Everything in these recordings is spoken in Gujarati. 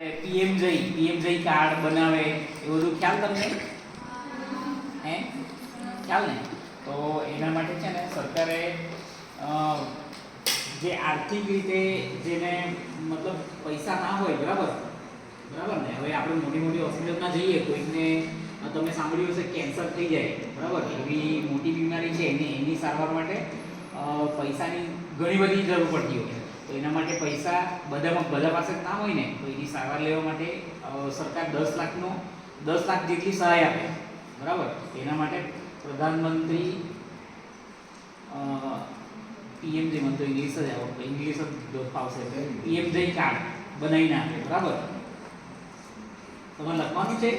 પીએમ જઈ પીએમ જઈ કાર્ડ બનાવે એ બધું ખ્યાલ તમને? હે? ખ્યાલ ને? તો એના માટે છે ને સરકારે જે આર્થિક રીતે જેને મતલબ પૈસા ના હોય બરાબર? બરાબર ને? હવે આપણે મોટી મોટી હોસ્પિટલમાં જઈએ કોઈકને અ, તમે સાંભળ્યું હશે કેન્સર થઈ જાય બરાબર? એવી મોટી બીમારી છે એની એની સારવાર માટે પૈસાની ઘણી બધી જરૂર પડતી હોય. તો એના માટે પૈસા બધામાં, બધા પાસે ના હોય ને, તો એની સારવાર લેવા માટે સરકાર દસ લાખનો, દસ લાખ જેટલી સહાય આપે. બરાબર? એના માટે પ્રધાનમંત્રી પીએમ જે મને તો ઇંગ્લિશ જ આવડતું ઇંગ્લિશ જ ફાવશે. પીએમ જે કાર્ડ બનાવીને આપે. બરાબર? તમારે લખવાનું છે?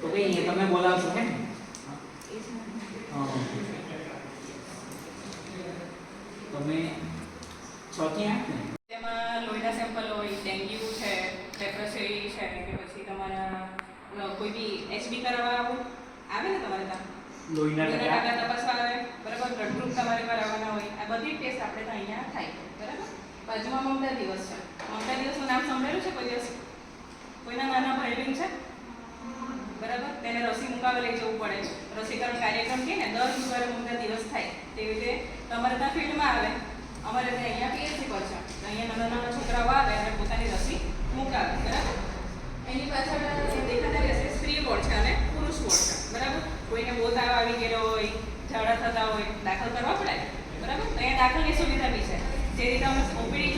તો કઈ તમે બોલાવશો ને હા. તમે છ આઠ ને? તેમાં લોહીના સેમ્પલ હોય ડેન્ગ્યુ છે લેપ્રોસી છે કે પછી તમારા કોઈ બી એચબી કરાવવા આવું? આવે ને તમારે ત્યાં? લોહીના ટકા? તપાસવા આવે બરાબર બ્લડ ગ્રુપ તમારે કરાવવાના હોય. આ બધી ટેસ્ટ આપણે તો અહીંયા થાય. બરાબર? બાજુમાં મમતા દિવસ છે. મમતા દિવસનું નામ સાંભળેલું છે કોઈ દિવસ? કોઈના નાના ભાઈ બહેન છે? બરાબર? તેને રસી મુકાવે લઈ જવું પડે. રસીકરણ કાર્યક્રમ કે ને દર ગુરુવારે તેવી રીતે તમારે ત્યાં ફિલ્ડમાં આવે, અમારે ત્યાં અહીંયા પીએચસી પર છે. અહીંયા નાના નાના છોકરાઓ આવે અને પોતાની રસી મુકાવે, બરાબર? એની પાછળ દેખાતા રહેશે સ્ત્રી વોર્ડ છે અને પુરુષ વોર્ડ છે, બરાબર? કોઈને બહુ તાવ આવી ગયેલો હોય, ઝાડા થતા હોય, દાખલ કરવા પડે બરાબર? અહીંયા દાખલની સુવિધા બી છે. જે રીતે અમે ઓપીડી